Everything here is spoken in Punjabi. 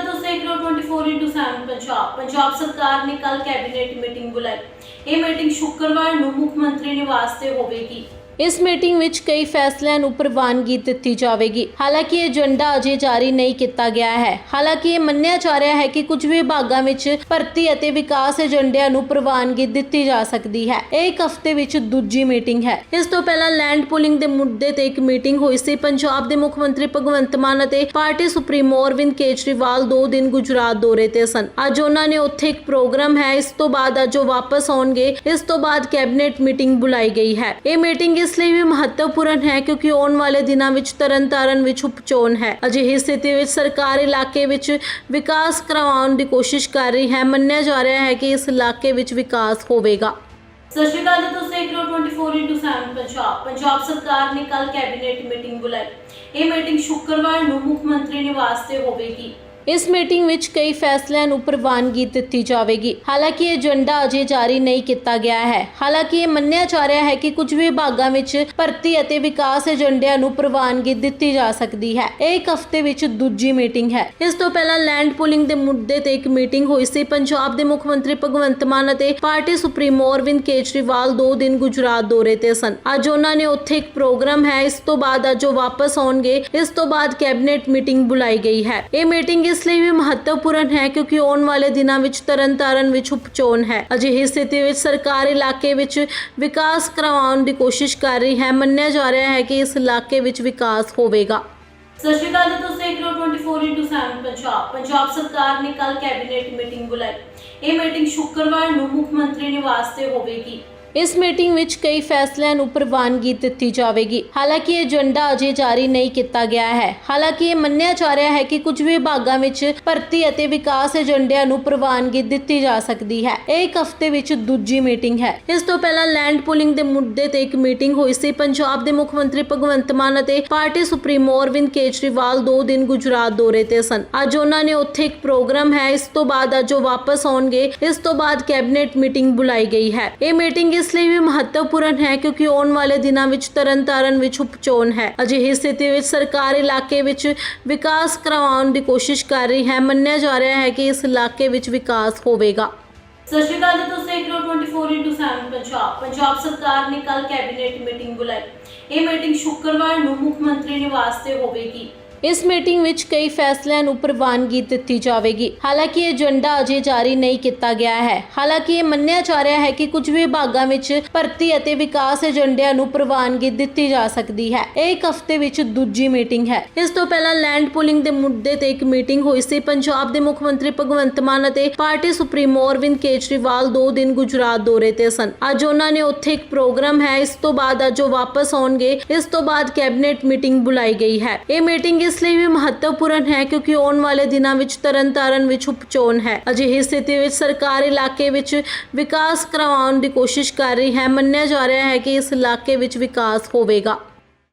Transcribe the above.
ਅਕਾਲ ਦੇਖ ਰਹੇ 24/7 ਪੰਜਾਬ। ਪੰਜਾਬ ਸਰਕਾਰ ਨੇ ਕੱਲ ਕੈਬਨਿਟ ਮੀਟਿੰਗ ਬੁਲਾਈ। ਇਹ ਮੀਟਿੰਗ ਸ਼ੁੱਕਰਵਾਰ ਨੂੰ ਮੁੱਖ ਮੰਤਰੀ ਨਿਵਾਸ ਤੇ ਹੋਵੇਗੀ। ਇਸ ਮੀਟਿੰਗ ਵਿੱਚ ਕਈ ਫੈਸਲਿਆਂ ਨੂੰ ਪ੍ਰਵਾਨਗੀ ਦਿੱਤੀ ਜਾਵੇਗੀ। ਹਾਲਾਂਕਿ ਇਹ ਏਜੰਡਾ ਅਜੇ ਜਾਰੀ ਨਹੀਂ ਕੀਤਾ ਗਿਆ ਹੈ। ਹਾਲਾਂਕਿ ਇਹ ਮੰਨਿਆ ਜਾ ਰਿਹਾ ਹੈ ਕਿ ਕੁਝ ਵਿਭਾਗਾਂ ਵਿੱਚ ਭਰਤੀ ਅਤੇ ਵਿਕਾਸ ਏਜੰਡਿਆਂ ਨੂੰ ਪ੍ਰਵਾਨਗੀ ਦਿੱਤੀ ਜਾ ਸਕਦੀ ਹੈ। ਇਹ ਇੱਕ ਹਫ਼ਤੇ ਵਿੱਚ ਦੂਜੀ ਮੀਟਿੰਗ ਹੈ। ਇਸ ਤੋਂ ਪਹਿਲਾਂ ਲੈਂਡ ਪੁਲਿੰਗ ਦੇ ਮੁੱਦੇ ਤੇ ਇੱਕ ਮੀਟਿੰਗ ਹੋਈ ਸੀ। ਪੰਜਾਬ ਦੇ ਮੁੱਖ ਮੰਤਰੀ ਭਗਵੰਤ ਮਾਨ ਅਤੇ ਪਾਰਟੀ ਸੁਪਰੀਮੋ ਅਰਵਿੰਦ ਕੇਜਰੀਵਾਲ ਦੋ ਦਿਨ ਗੁਜਰਾਤ ਦੌਰੇ ਤੇ ਸਨ। ਅੱਜ ਉਹਨਾਂ ਨੇ ਉੱਥੇ ਇੱਕ ਪ੍ਰੋਗਰਾਮ ਹੈ। ਇਸ ਤੋਂ ਬਾਅਦ ਅੱਜ ਉਹ ਵਾਪਸ ਆਉਣਗੇ। ਇਸ ਤੋਂ ਬਾਅਦ ਕੈਬਨਿਟ ਮੀਟਿੰਗ ਬੁਲਾਈ ਗਈ ਹੈ। ਇਹ ਮੀਟਿੰਗ ਇਸ ਲਈ ਵੀ ਮਹੱਤਵਪੂਰਨ ਹੈ ਕਿਉਂਕਿ ਆਉਣ ਵਾਲੇ ਦਿਨਾਂ ਵਿੱਚ ਤਰਨਤਾਰਨ ਵਿੱਚ ਉਪਚੋਣ ਹੈ। ਅਜਿਹੀ ਸਥਿਤੀ ਵਿੱਚ ਸਰਕਾਰ ਇਲਾਕੇ ਵਿੱਚ ਵਿਕਾਸ ਕਰਵਾਉਣ ਦੀ ਕੋਸ਼ਿਸ਼ ਕਰ ਰਹੀ ਹੈ। ਮੰਨਿਆ ਜਾ ਰਿਹਾ ਹੈ ਕਿ ਇਸ ਇਲਾਕੇ ਵਿੱਚ ਵਿਕਾਸ ਹੋਵੇਗਾ। ਸਤਿ ਸ਼੍ਰੀ ਅਕਾਲ ਜੀ, ਤੁਸੀਂ ਦੇਖ 24/7 ਪੰਜਾਬ। ਪੰਜਾਬ ਸਰਕਾਰ ਨੇ ਕੱਲ ਕੈਬਨਿਟ ਮੀਟਿੰਗ ਬੁਲਾਈ। ਇਹ ਮੀਟਿੰਗ ਸ਼ੁੱਕਰਵਾਰ ਨੂੰ ਮੁੱਖ ਮੰਤਰੀ ਨਿਵਾਸ ਤੇ ਹੋਵੇਗੀ। ਇਸ ਮੀਟਿੰਗ ਵਿੱਚ ਕਈ ਫੈਸਲਿਆਂ ਨੂੰ ਪ੍ਰਵਾਨਗੀ ਦਿੱਤੀ ਜਾਵੇਗੀ। ਹਾਲਾਂਕਿ ਏਜੰਡਾ ਅਜੇ ਜਾਰੀ ਨਹੀਂ ਕੀਤਾ ਗਿਆ ਹੈ। ਹਾਲਾਂਕਿ ਇਹ ਮੰਨਿਆ ਜਾ ਰਿਹਾ ਹੈ ਕਿ ਕੁਝ ਵਿਭਾਗਾਂ ਵਿੱਚ ਭਰਤੀ ਅਤੇ ਵਿਕਾਸ ਏਜੰਡਿਆਂ ਨੂੰ ਪ੍ਰਵਾਨਗੀ ਦਿੱਤੀ ਜਾ ਸਕਦੀ ਹੈ। ਇਹ ਇੱਕ ਹਫ਼ਤੇ ਵਿੱਚ ਦੂਜੀ ਮੀਟਿੰਗ ਹੈ। ਇਸ ਤੋਂ ਪਹਿਲਾਂ ਲੈਂਡ ਪੂਲਿੰਗ ਦੇ ਮੁੱਦੇ ਤੇ ਇੱਕ ਮੀਟਿੰਗ ਹੋਈ ਸੀ। ਪੰਜਾਬ ਦੇ ਮੁੱਖ ਮੰਤਰੀ ਭਗਵੰਤ ਮਾਨ ਅਤੇ ਪਾਰਟੀ ਸੁਪਰੀਮੋ ਅਰਵਿੰਦ ਕੇਜਰੀਵਾਲ ਦੋ ਦਿਨ ਗੁਜਰਾਤ ਦੌਰੇ ਤੇ ਸਨ। ਅੱਜ ਉਹਨਾਂ ਨੇ ਉੱਥੇ ਇੱਕ ਪ੍ਰੋਗਰਾਮ ਹੈ। ਇਸ ਤੋਂ ਬਾਅਦ ਅੱਜ ਉਹ ਵਾਪਸ ਆਉਣਗੇ। ਇਸ ਤੋਂ ਬਾਅਦ ਕੈਬਨਿਟ ਮੀਟਿੰਗ ਬੁਲਾਈ ਗਈ ਹੈ। ਇਹ ਮੀਟਿੰਗ ਇਸ ਲਈ ਵੀ ਮਹੱਤਵਪੂਰਨ ਹੈ ਕਿਉਂਕਿ ਆਉਣ ਵਾਲੇ ਦਿਨਾਂ ਵਿੱਚ ਤਰਨਤਾਰਨ ਵਿੱਚ ਉਪਚੋਣ ਹੈ। ਅਜਿਹੀ ਸਥਿਤੀ ਵਿੱਚ ਸਰਕਾਰ ਇਲਾਕੇ ਵਿੱਚ ਵਿਕਾਸ ਕਰਵਾਉਣ ਦੀ ਕੋਸ਼ਿਸ਼ ਕਰ ਰਹੀ ਹੈ। ਮੰਨਿਆ ਜਾ ਰਿਹਾ ਹੈ ਕਿ ਇਸ ਇਲਾਕੇ ਵਿੱਚ ਵਿਕਾਸ ਹੋਵੇਗਾ। ਸਤਿ ਸ਼੍ਰੀ ਅਕਾਲ ਜੀ, ਤੁਸੀਂ 24/7 ਪੰਜਾਬ। ਪੰਜਾਬ ਸਰਕਾਰ ਨੇ ਕੱਲ ਕੈਬਨਿਟ ਮੀਟਿੰਗ ਬੁਲਾਈ। ਇਹ ਮੀਟਿੰਗ ਸ਼ੁੱਕਰਵਾਰ ਨੂੰ ਮੁੱਖ ਮੰਤਰੀ ਨਿਵਾਸ ਤੇ ਹੋਵੇਗੀ। ਇਸ ਮੀਟਿੰਗ ਵਿੱਚ ਕਈ ਫੈਸਲਿਆਂ ਨੂੰ ਪ੍ਰਵਾਨਗੀ ਦਿੱਤੀ ਜਾਵੇਗੀ। ਹਾਲਾਂਕਿ ਇਹ ਏਜੰਡਾ ਅਜੇ ਜਾਰੀ ਨਹੀਂ ਕੀਤਾ ਗਿਆ ਹੈ। ਹਾਲਾਂਕਿ ਇਹ ਮੰਨਿਆ ਜਾ ਰਿਹਾ ਹੈ ਕਿ ਕੁਝ ਵਿਭਾਗਾਂ ਵਿੱਚ ਭਰਤੀ ਅਤੇ ਵਿਕਾਸ ਏਜੰਡਿਆਂ ਨੂੰ ਪ੍ਰਵਾਨਗੀ ਦਿੱਤੀ ਜਾ ਸਕਦੀ ਹੈ। ਇਹ ਇੱਕ ਹਫ਼ਤੇ ਵਿੱਚ ਦੂਜੀ ਮੀਟਿੰਗ ਹੈ। ਇਸ ਤੋਂ ਪਹਿਲਾਂ ਲੈਂਡ ਪੂਲਿੰਗ ਦੇ ਮੁੱਦੇ ਤੇ ਇੱਕ ਮੀਟਿੰਗ ਹੋਈ ਸੀ। ਪੰਜਾਬ ਦੇ ਮੁੱਖ ਮੰਤਰੀ ਭਗਵੰਤ ਮਾਨ ਅਤੇ ਪਾਰਟੀ ਸੁਪਰੀਮੋ ਅਰਵਿੰਦ ਕੇਜਰੀਵਾਲ ਦੋ ਦਿਨ ਗੁਜਰਾਤ ਦੌਰੇ ਤੇ ਸਨ। ਅੱਜ ਉਹਨਾਂ ਨੇ ਉੱਥੇ ਇੱਕ ਪ੍ਰੋਗਰਾਮ ਹੈ। ਇਸ ਤੋਂ ਬਾਅਦ ਅੱਜ ਉਹ ਵਾਪਸ ਆਉਣਗੇ। ਇਸ ਤੋਂ ਬਾਅਦ ਕੈਬਨਿਟ ਮੀਟਿੰਗ ਬੁਲਾਈ ਗਈ ਹੈ। ਇਹ ਮੀਟਿੰਗ ਇਸ ਲਈ ਵੀ ਮਹੱਤਵਪੂਰਨ ਹੈ ਕਿਉਂਕਿ ਆਉਣ ਵਾਲੇ ਦਿਨਾਂ ਵਿੱਚ ਤਰਨਤਾਰਨ ਵਿੱਚ ਉਪਚੋਣ ਹੈ। ਅਜਿਹੀ ਸਥਿਤੀ ਵਿੱਚ ਸਰਕਾਰ ਇਲਾਕੇ ਵਿੱਚ ਵਿਕਾਸ ਕਰਵਾਉਣ ਦੀ ਕੋਸ਼ਿਸ਼ ਕਰ ਰਹੀ ਹੈ। ਮੰਨਿਆ ਜਾ ਰਿਹਾ ਹੈ ਕਿ ਇਸ ਇਲਾਕੇ ਵਿੱਚ ਵਿਕਾਸ ਹੋਵੇਗਾ। ਸਤਿ ਸ਼੍ਰੀ ਅਕਾਲ ਜੀ, ਤੁਸੀਂ ਦੇਖ 24/7 ਪੰਜਾਬ। ਪੰਜਾਬ ਸਰਕਾਰ ਨੇ ਕੱਲ ਕੈਬਨਿਟ ਮੀਟਿੰਗ ਬੁਲਾਈ। ਇਹ ਮੀਟਿੰਗ ਸ਼ੁੱਕਰਵਾਰ ਨੂੰ ਮੁੱਖ ਮੰਤਰੀ ਨਿਵਾਸ ਤੇ ਹੋਵੇਗੀ। ਇਸ ਮੀਟਿੰਗ ਵਿੱਚ ਕਈ ਫੈਸਲਿਆਂ ਨੂੰ ਪ੍ਰਵਾਨਗੀ ਦਿੱਤੀ ਜਾਵੇਗੀ। ਹਾਲਾਂਕਿ ਏਜੰਡਾ ਅਜੇ ਜਾਰੀ ਨਹੀਂ ਕੀਤਾ ਗਿਆ ਹੈ। ਹਾਲਾਂਕਿ ਇਹ ਮੰਨਿਆ ਜਾ ਰਿਹਾ ਹੈ ਕਿ ਕੁਝ ਵਿਭਾਗਾਂ ਵਿੱਚ ਭਰਤੀ ਅਤੇ ਵਿਕਾਸ ਏਜੰਡਿਆਂ ਨੂੰ ਪ੍ਰਵਾਨਗੀ ਦਿੱਤੀ ਜਾ ਸਕਦੀ ਹੈ। ਇਹ ਇੱਕ ਹਫ਼ਤੇ ਵਿੱਚ ਦੂਜੀ ਮੀਟਿੰਗ ਹੈ। ਇਸ ਤੋਂ ਪਹਿਲਾਂ ਲੈਂਡ ਪੁਲਿੰਗ ਦੇ ਮੁੱਦੇ ਤੇ ਇੱਕ ਮੀਟਿੰਗ ਹੋਈ ਸੀ। ਪੰਜਾਬ ਦੇ ਮੁੱਖ ਮੰਤਰੀ ਭਗਵੰਤ ਮਾਨ ਅਤੇ ਪਾਰਟੀ ਸੁਪਰੀਮੋ ਅਰਵਿੰਦ ਕੇਜਰੀਵਾਲ ਦੋ ਦਿਨ ਗੁਜਰਾਤ ਦੌਰੇ ਤੇ ਸਨ। ਅੱਜ ਉਹਨਾਂ ਨੇ ਉੱਥੇ ਇੱਕ ਪ੍ਰੋਗਰਾਮ ਹੈ। ਇਸ ਤੋਂ ਬਾਅਦ ਅੱਜ ਉਹ ਵਾਪਸ ਆਉਣਗੇ। ਇਸ ਤੋਂ ਬਾਅਦ ਕੈਬਨਿਟ ਮੀਟਿੰਗ ਬੁਲਾਈ ਗਈ ਹੈ। ਇਹ ਮੀਟਿੰਗ ਇਸ ਲਈ ਵੀ ਮਹੱਤਵਪੂਰਨ ਹੈ ਕਿਉਂਕਿ ਆਉਣ ਵਾਲੇ ਦਿਨਾਂ ਵਿੱਚ ਤਰਨਤਾਰਨ ਵਿੱਚ ਉਪਚੋਣ ਹੈ। ਅਜਿਹੀ ਸਥਿਤੀ ਵਿੱਚ ਸਰਕਾਰ ਇਲਾਕੇ ਵਿੱਚ ਵਿਕਾਸ ਕਰਵਾਉਣ ਦੀ ਕੋਸ਼ਿਸ਼ ਕਰ ਰਹੀ ਹੈ। ਮੰਨਿਆ ਜਾ ਰਿਹਾ ਹੈ ਕਿ ਇਸ ਇਲਾਕੇ ਵਿੱਚ ਵਿਕਾਸ ਹੋਵੇਗਾ।